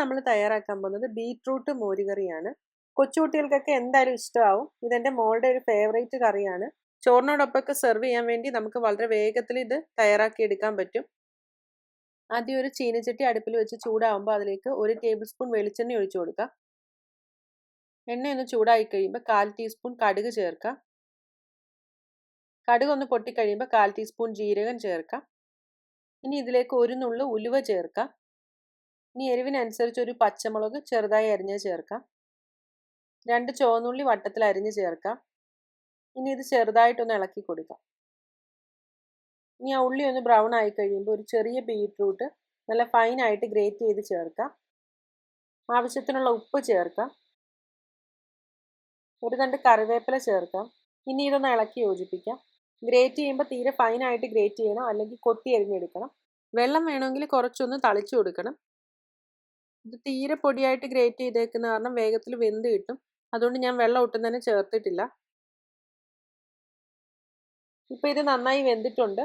നമ്മൾ തയ്യാറാക്കാൻ പോകുന്നത് ബീട്രൂട്ട് മോരുകറിയാണ്. കൊച്ചുകുട്ടികൾക്കൊക്കെ എന്തായാലും ഇഷ്ടമാവും. ഇതെന്റെ മോളുടെ ഒരു ഫേവറേറ്റ് കറിയാണ്. ചോറിനോടൊപ്പമൊക്കെ സെർവ് ചെയ്യാൻ വേണ്ടി നമുക്ക് വളരെ വേഗത്തിൽ ഇത് തയ്യാറാക്കി എടുക്കാൻ പറ്റും. ആദ്യം ഒരു ചീനച്ചട്ടി അടുപ്പിൽ വെച്ച് ചൂടാവുമ്പോൾ അതിലേക്ക് ഒരു ടേബിൾ സ്പൂൺ വെളിച്ചെണ്ണ ഒഴിച്ചു എണ്ണ ഒന്ന് ചൂടായി കഴിയുമ്പോൾ കാൽ ടീസ്പൂൺ കടുക് ചേർക്കുക കടുക് ഒന്ന് പൊട്ടിക്കഴിയുമ്പോൾ കാൽ ടീസ്പൂൺ ജീരകം ചേർക്കാം. ഇനി ഇതിലേക്ക് ഒരു നുള്ളു ഉലുവ ചേർക്കാം. ഇനി എരിവിനനുസരിച്ച് ഒരു പച്ചമുളക് ചെറുതായി അരിഞ്ഞ് ചേർക്കാം. രണ്ട് ചുവന്നുള്ളി വട്ടത്തിൽ അരിഞ്ഞ് ചേർക്കാം. ഇനി ഇത് ചെറുതായിട്ടൊന്ന് ഇളക്കി കൊടുക്കാം. ഇനി ആ ഉള്ളി ഒന്ന് ബ്രൗൺ ആയി കഴിയുമ്പോൾ ഒരു ചെറിയ ബീട്രൂട്ട് നല്ല ഫൈനായിട്ട് ഗ്രേറ്റ് ചെയ്ത് ചേർക്കാം. ആവശ്യത്തിനുള്ള ഉപ്പ് ചേർക്കാം. ഒരു തണ്ട് കറിവേപ്പില ചേർക്കാം. ഇനി ഇതൊന്ന് ഇളക്കി യോജിപ്പിക്കാം. ഗ്രേറ്റ് ചെയ്യുമ്പോൾ തീരെ ഫൈനായിട്ട് ഗ്രേറ്റ് ചെയ്യണം. അല്ലെങ്കിൽ കൊത്തി അരിഞ്ഞെടുക്കണം. വെള്ളം വേണമെങ്കിൽ കുറച്ചൊന്ന് തളിച്ചു കൊടുക്കണം. ഇത് തീരെ പൊടിയായിട്ട് ഗ്രേറ്റ് ചെയ്തേക്കുന്ന കാരണം വേഗത്തിൽ വെന്ത് കിട്ടും. അതുകൊണ്ട് ഞാൻ വെള്ളം ഒട്ടും തന്നെ ചേർത്തിട്ടില്ല. ഇപ്പം ഇത് നന്നായി വെന്തിട്ടുണ്ട്.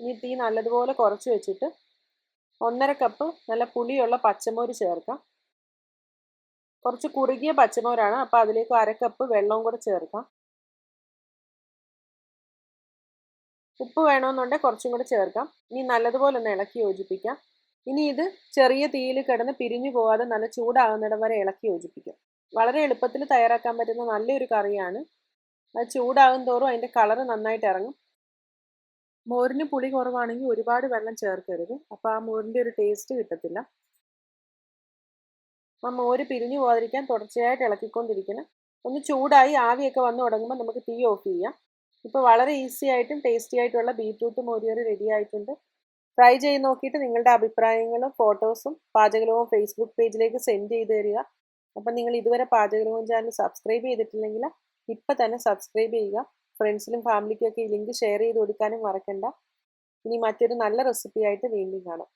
ഇനി തീ നല്ലതുപോലെ കുറച്ച് വെച്ചിട്ട് ഒന്നര കപ്പ് നല്ല പുളിയുള്ള പച്ചമോര് ചേർക്കാം. കുറച്ച് കുറുകിയ പച്ചമോരാണ്. അപ്പോൾ അതിലേക്ക് അര കപ്പ് വെള്ളവും കൂടെ ചേർക്കാം. ഉപ്പ് വേണമെന്നുണ്ടെങ്കിൽ കുറച്ചും കൂടെ ചേർക്കാം. ഇനി നല്ലതുപോലെ ഒന്ന് ഇളക്കി യോജിപ്പിക്കാം. ഇനി ഇത് ചെറിയ തീയിൽ കിടന്ന് പിരിഞ്ഞു പോകാതെ നല്ല ചൂടാകുന്നിടം വരെ ഇളക്കി യോജിപ്പിക്കാം. വളരെ എളുപ്പത്തിൽ തയ്യാറാക്കാൻ പറ്റുന്ന നല്ലൊരു കറിയാണ്. അത് ചൂടാകും തോറും അതിന്റെ കളറ് നന്നായിട്ട് ഇറങ്ങും. മോരിന് പുളി കുറവാണെങ്കിൽ ഒരുപാട് വെള്ളം ചേർക്കരുത്. അപ്പോൾ ആ മോരിന്റെ ഒരു ടേസ്റ്റ് കിട്ടത്തില്ല. ആ മോര് പിരിഞ്ഞു പോകാതിരിക്കാൻ തുടർച്ചയായിട്ട് ഇളക്കിക്കൊണ്ടിരിക്കണം. ഒന്ന് ചൂടായി ആവിയൊക്കെ വന്നു തുടങ്ങുമ്പോൾ നമുക്ക് തീ ഓഫ് ചെയ്യാം. ഇപ്പോൾ വളരെ ഈസി ആയിട്ടും ടേസ്റ്റി ആയിട്ടുള്ള ബീറ്റ്റൂട്ട് മോരിയറി റെഡി ആയിട്ടുണ്ട്. ട്രൈ ചെയ്ത് നോക്കിയിട്ട് നിങ്ങളുടെ അഭിപ്രായങ്ങളും ഫോട്ടോസും പാചകലവും ഫേസ്ബുക്ക് പേജിലേക്ക് സെൻഡ് ചെയ്ത് തരിക. അപ്പം നിങ്ങൾ ഇതുവരെ പാചകലവും ചാനൽ സബ്സ്ക്രൈബ് ചെയ്തിട്ടില്ലെങ്കിൽ ഇപ്പം തന്നെ സബ്സ്ക്രൈബ് ചെയ്യുക. ഫ്രണ്ട്സിലും ഫാമിലിക്കും ഒക്കെ ഈ ലിങ്ക് ഷെയർ ചെയ്ത് കൊടുക്കാനും മറക്കണ്ട. ഇനി മറ്റൊരു നല്ല റെസിപ്പി ആയിട്ട് വീണ്ടും കാണാം.